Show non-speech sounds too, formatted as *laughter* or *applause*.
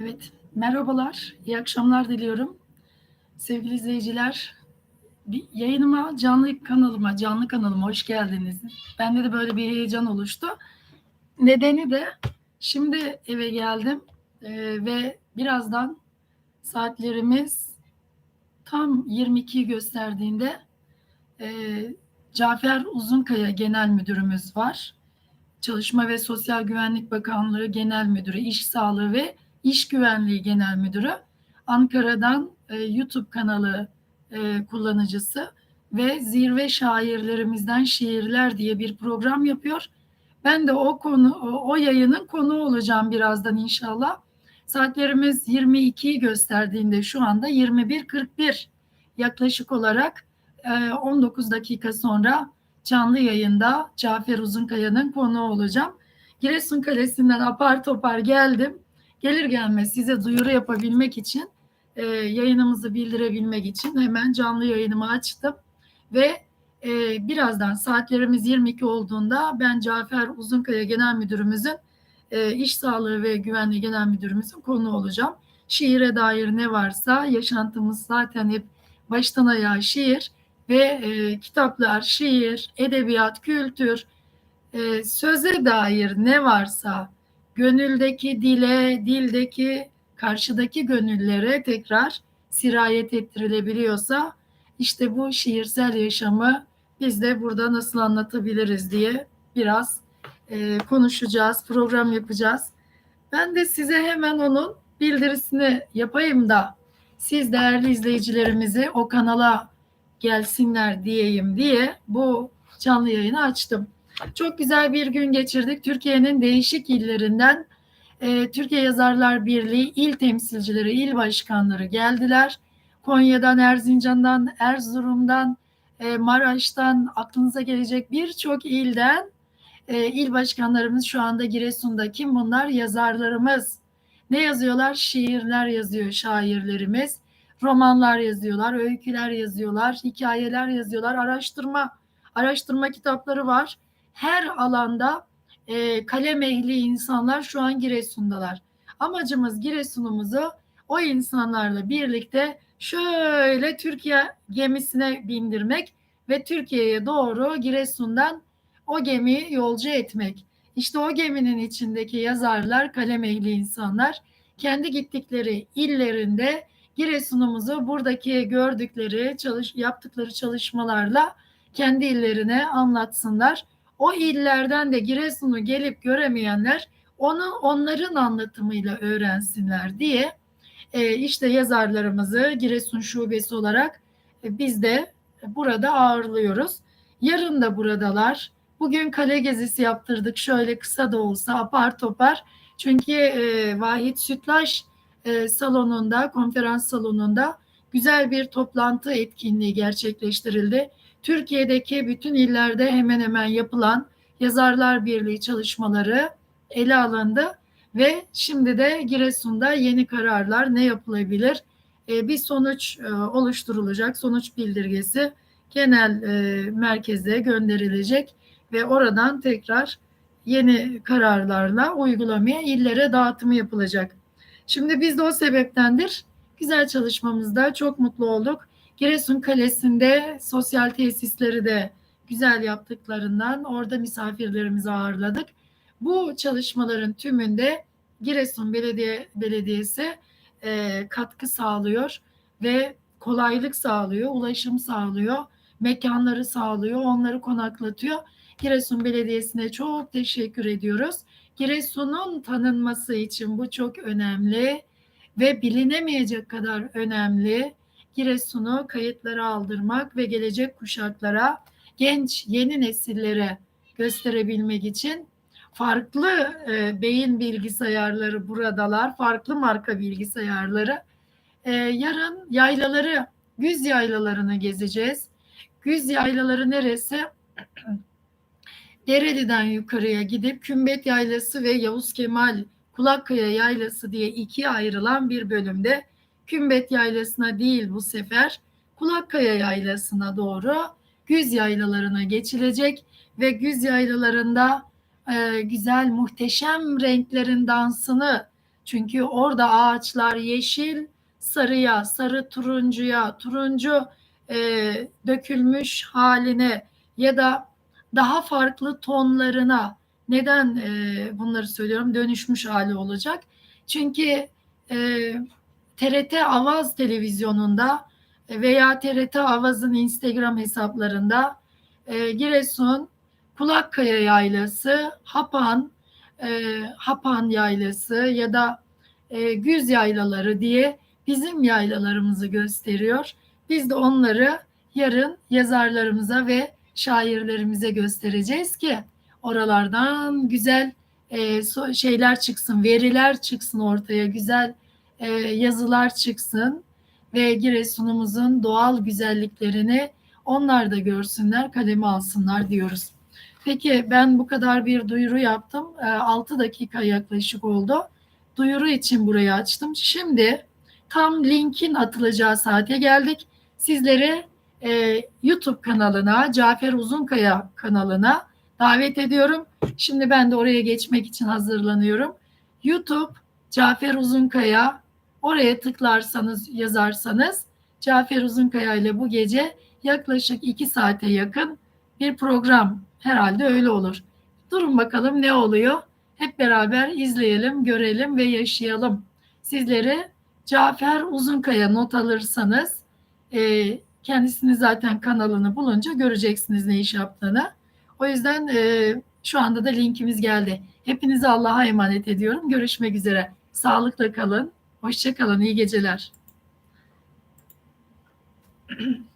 Evet, merhabalar, iyi akşamlar diliyorum. Sevgili izleyiciler, bir yayınıma, canlı kanalıma, canlı kanalıma hoş geldiniz. Bende de böyle bir heyecan oluştu. Nedeni de şimdi eve geldim e, ve birazdan saatlerimiz tam 22'yi gösterdiğinde e, Cafer Uzunkaya Genel Müdürümüz var. Çalışma ve Sosyal Güvenlik Bakanlığı Genel Müdürü, İş Sağlığı ve İş Güvenliği Genel Müdürü, Ankara'dan e, YouTube kanalı e, kullanıcısı ve zirve şairlerimizden şiirler diye bir program yapıyor. Ben de o konu o, o yayının konu olacağım birazdan inşallah. Saatlerimiz 22'yi gösterdiğinde şu anda 21.41 yaklaşık olarak e, 19 dakika sonra canlı yayında Cafer Uzunkaya'nın konuğu olacağım. Giresun Kalesi'nden apar topar geldim. Gelir gelmez size duyuru yapabilmek için, e, yayınımızı bildirebilmek için hemen canlı yayınımı açtım. Ve e, birazdan saatlerimiz 22 olduğunda ben Cafer Uzunkaya Genel Müdürümüzün e, İş Sağlığı ve Güvenliği Genel Müdürümüzün konuğu olacağım. Şiire dair ne varsa yaşantımız zaten hep baştan ayağa şiir ve e, kitaplar, şiir, edebiyat, kültür, e, söze dair ne varsa gönüldeki dile, dildeki karşıdaki gönüllere tekrar sirayet ettirilebiliyorsa işte bu şiirsel yaşamı biz de burada nasıl anlatabiliriz diye biraz e, konuşacağız, program yapacağız. Ben de size hemen onun bildirisini yapayım da siz değerli izleyicilerimizi o kanala gelsinler diyeyim diye bu canlı yayını açtım. Çok güzel bir gün geçirdik. Türkiye'nin değişik illerinden e, Türkiye Yazarlar Birliği il temsilcileri, il başkanları geldiler. Konya'dan, Erzincan'dan, Erzurum'dan, e, Maraş'tan, aklınıza gelecek birçok ilden e, il başkanlarımız şu anda Giresun'da. Kim bunlar? Yazarlarımız. Ne yazıyorlar? Şiirler yazıyor şairlerimiz romanlar yazıyorlar, öyküler yazıyorlar, hikayeler yazıyorlar, araştırma araştırma kitapları var. Her alanda e, kalem ehli insanlar şu an Giresun'dalar. Amacımız Giresun'umuzu o insanlarla birlikte şöyle Türkiye gemisine bindirmek ve Türkiye'ye doğru Giresun'dan o gemiyi yolcu etmek. İşte o geminin içindeki yazarlar, kalem ehli insanlar kendi gittikleri illerinde Giresun'umuzu buradaki gördükleri, çalış, yaptıkları çalışmalarla kendi illerine anlatsınlar. O illerden de Giresun'u gelip göremeyenler onu onların anlatımıyla öğrensinler diye e, işte yazarlarımızı Giresun Şubesi olarak e, biz de burada ağırlıyoruz. Yarın da buradalar. Bugün kale gezisi yaptırdık şöyle kısa da olsa apar topar. Çünkü e, Vahit Sütlaş e, salonunda, konferans salonunda güzel bir toplantı etkinliği gerçekleştirildi. Türkiye'deki bütün illerde hemen hemen yapılan Yazarlar Birliği çalışmaları ele alındı ve şimdi de Giresun'da yeni kararlar ne yapılabilir? E, bir sonuç e, oluşturulacak, sonuç bildirgesi genel e, merkeze gönderilecek ve oradan tekrar yeni kararlarla uygulamaya illere dağıtımı yapılacak. Şimdi biz de o sebeptendir güzel çalışmamızda çok mutlu olduk. Giresun Kalesi'nde sosyal tesisleri de güzel yaptıklarından orada misafirlerimizi ağırladık. Bu çalışmaların tümünde Giresun Belediye Belediyesi e, katkı sağlıyor ve kolaylık sağlıyor, ulaşım sağlıyor, mekanları sağlıyor, onları konaklatıyor. Giresun Belediyesi'ne çok teşekkür ediyoruz. Giresun'un tanınması için bu çok önemli ve bilinemeyecek kadar önemli. Giresun'u kayıtlara aldırmak ve gelecek kuşaklara, genç yeni nesillere gösterebilmek için farklı e, beyin bilgisayarları buradalar, farklı marka bilgisayarları. E, yarın yaylaları, güz yaylalarını gezeceğiz. Güz yaylaları neresi? *clears throat* Dereli'den yukarıya gidip Kümbet Yaylası ve Yavuz Kemal Kulakkaya Yaylası diye ikiye ayrılan bir bölümde Kümbet Yaylası'na değil bu sefer Kulakkaya Yaylası'na doğru güz yaylalarına geçilecek ve güz yaylalarında e, güzel muhteşem renklerin dansını Çünkü orada ağaçlar yeşil, sarıya, sarı turuncuya, turuncu e, dökülmüş haline ya da daha farklı tonlarına neden e, bunları söylüyorum dönüşmüş hali olacak. Çünkü e, TRT Avaz televizyonunda veya TRT Avaz'ın Instagram hesaplarında e, Giresun, Kulakkaya Yaylası, Hapan, e, Hapan Yaylası ya da e, Güz Yaylaları diye bizim yaylalarımızı gösteriyor. Biz de onları yarın yazarlarımıza ve şairlerimize göstereceğiz ki oralardan güzel e, şeyler çıksın, veriler çıksın ortaya, güzel e, yazılar çıksın ve Giresun'umuzun doğal güzelliklerini onlar da görsünler, kaleme alsınlar diyoruz. Peki ben bu kadar bir duyuru yaptım. E, 6 dakika yaklaşık oldu. Duyuru için burayı açtım. Şimdi tam linkin atılacağı saate geldik. Sizleri e, YouTube kanalına, Cafer Uzunkaya kanalına davet ediyorum. Şimdi ben de oraya geçmek için hazırlanıyorum. YouTube Cafer Uzunkaya oraya tıklarsanız yazarsanız Cafer Uzunkaya ile bu gece yaklaşık iki saate yakın bir program herhalde öyle olur. Durun bakalım ne oluyor. Hep beraber izleyelim, görelim ve yaşayalım. Sizleri Cafer Uzunkaya not alırsanız e, kendisini zaten kanalını bulunca göreceksiniz ne iş yaptığını. O yüzden e, şu anda da linkimiz geldi. Hepinizi Allah'a emanet ediyorum. Görüşmek üzere. Sağlıkla kalın. Hoşça kalın. İyi geceler. *clears throat*